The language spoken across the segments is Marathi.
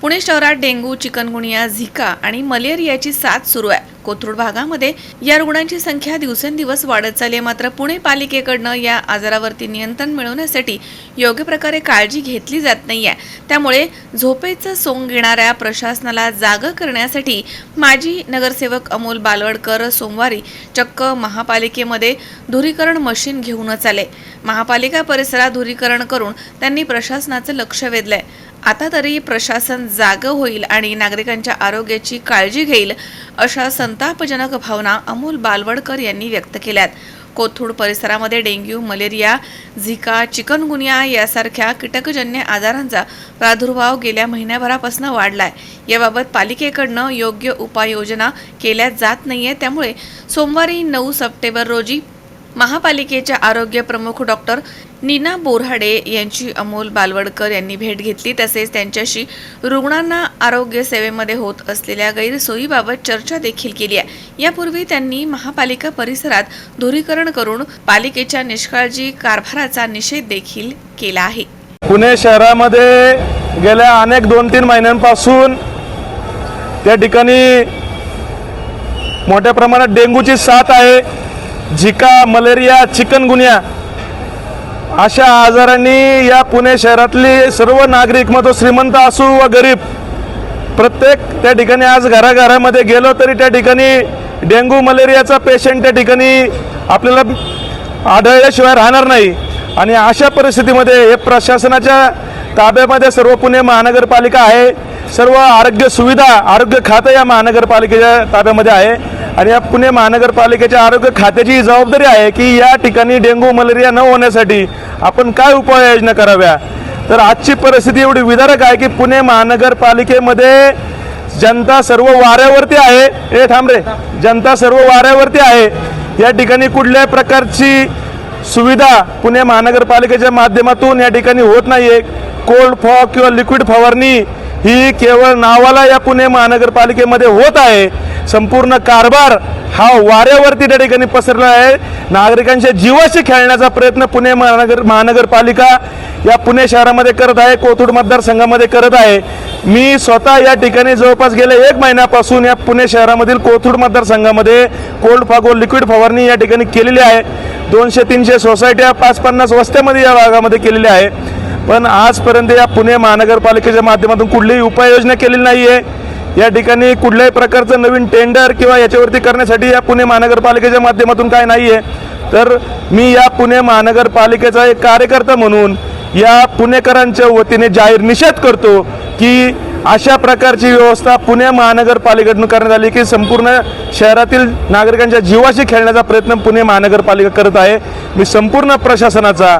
पुणे शहरात डेंग्यू चिकनगुनिया झिका आणि मलेरियाची साथ सुरू आहे. कोथरूड भागामध्ये या रुग्णांची संख्या दिवसेंदिवस वाढत चालली आहे. मात्र पुणे पालिकेकडनं या आजारावरती नियंत्रण मिळवण्यासाठी योग्य प्रकारे काळजी घेतली जात नाही आहे त्यामुळे झोपेचं सोंग घेणाऱ्या प्रशासनाला जाग करण्यासाठी माजी नगरसेवक अमोल बालवडकर सोमवारी चक्क महापालिकेमध्ये धुरीकरण मशीन घेऊनच आले. महापालिका परिसरात धुरीकरण करून त्यांनी प्रशासनाचं लक्ष वेधलंय. आता तरी प्रशासन जाग होईल आणि नागरिकांच्या आरोग्याची काळजी घेईल अशा संतापजनक भावना अमोल बालवडकर यांनी व्यक्त केल्यात. कोथरूड परिसरामध्ये डेंग्यू मलेरिया झिका चिकनगुनिया यासारख्या कीटकजन्य आजारांचा प्रादुर्भाव गेल्या महिन्याभरापासून वाढलाय. याबाबत पालिकेकडनं योग्य उपाययोजना केल्या जात नाहीये. त्यामुळे सोमवारी नऊ सप्टेंबर रोजी महापालिकेच्या आरोग्य प्रमुख डॉक्टर नीना बोरहाडे यांची अमोल बालवडकर यांनी भेट घेतली. तसेच त्यांच्याशी रुग्णांना आरोग्य सेवेमध्ये होत असलेल्या गैरसोयीबाबत चर्चा देखील केली आहे. यापूर्वी त्यांनी महापालिका परिसरात धुरीकरण करून पालिकेच्या निष्काळजी कारभाराचा निषेध देखील केला आहे. पुणे शहरामध्ये गेल्या अनेक दोन तीन महिन्यांपासून त्या ठिकाणी मोठ्या प्रमाणात डेंग्यूची साथ आहे. झिका मलेरिया चिकनगुनिया अशा आजारांनी या पुणे शहरातली सर्व नागरिक मग तो श्रीमंत असू व गरीब प्रत्येक त्या ठिकाणी आज घराघरामध्ये गेलो तरी त्या ठिकाणी डेंग्यू मलेरियाचा पेशंट त्या ठिकाणी आपल्याला आढळल्याशिवाय राहणार नाही. आणि अशा परिस्थितीमध्ये हे प्रशासनाच्या ताब्यामध्ये सर्व पुणे महानगरपालिका आहे. सर्व आरोग्य सुविधा आरोग्य खातं या महानगरपालिकेच्या ताब्यामध्ये आहे. आणि या पुणे महानगरपालिकेच्या आरोग्य खात्याची ही जबाबदारी आहे की या ठिकाणी डेंग्यू मलेरिया न होण्यासाठी आपण काय उपाययोजना कराव्या? तर आजची परिस्थिती एवढी विदारक आहे की पुणे महानगरपालिकेमध्ये जनता सर्व वाऱ्यावरती आहे. हे थांब रे. जनता सर्व वाऱ्यावरती आहे. या ठिकाणी कुठल्याही प्रकारची सुविधा पुणे महानगरपालिकेच्या माध्यमातून या ठिकाणी होत नाहीये. कोल्ड फॉग किंवा लिक्विड फवारणी ही केवळ नावाला या पुणे महानगरपालिकेमध्ये होत आहे. संपूर्ण कारभार हा वाऱ्यावरती त्या ठिकाणी पसरला आहे. नागरिकांच्या जीवाशी खेळण्याचा प्रयत्न पुणे महानगर महानगरपालिका या पुणे शहरामध्ये करत आहे कोथरूड मतदारसंघामध्ये करत आहे. मी स्वतः या ठिकाणी जवळपास गेल्या एक महिन्यापासून या पुणे शहरामधील कोथरूड मतदारसंघामध्ये कोल्ड फागो लिक्विड फवारणी या ठिकाणी केलेली आहे. दोनशे तीनशे सोसायट्या पाच पन्नास वस्त्यामध्ये या भागामध्ये केलेली आहे. पण आजपर्यंत या पुणे महानगरपालिकेच्या माध्यमातून कुठलीही उपाययोजना केलेली नाही आहे या ठिकाणी कुठल्याही प्रकारचं नवीन टेंडर किंवा याच्यावरती करण्यासाठी या पुणे महानगरपालिकेच्या माध्यमातून काय नाही आहे तर मी या पुणे महानगरपालिकेचा एक कार्यकर्ता म्हणून या पुणेकरांच्या वतीने जाहीर निषेध करतो की अशा प्रकारची व्यवस्था पुणे महानगरपालिकेतून करण्यात आली की संपूर्ण शहरातील नागरिकांच्या जीवाशी खेळण्याचा प्रयत्न पुणे महानगरपालिका करत आहे. मी संपूर्ण प्रशासनाचा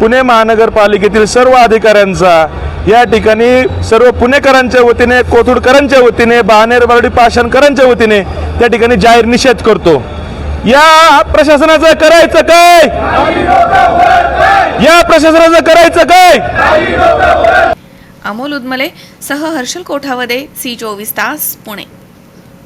पुणे महानगरपालिकेतील सर्व अधिकाऱ्यांचा या ठिकाणी सर्व पुणेकरांच्या वतीने कोथरूडकरांच्या वतीने बहानेर बारडी पाषाणकरांच्या वतीने त्या ठिकाणी जाहीर निषेध करतो. या प्रशासनाचं करायचं काय? या प्रशासनाचं करायचं काय? अमोल उदमले सह हर्षल कोठावदे सी चोवीस तास पुणे.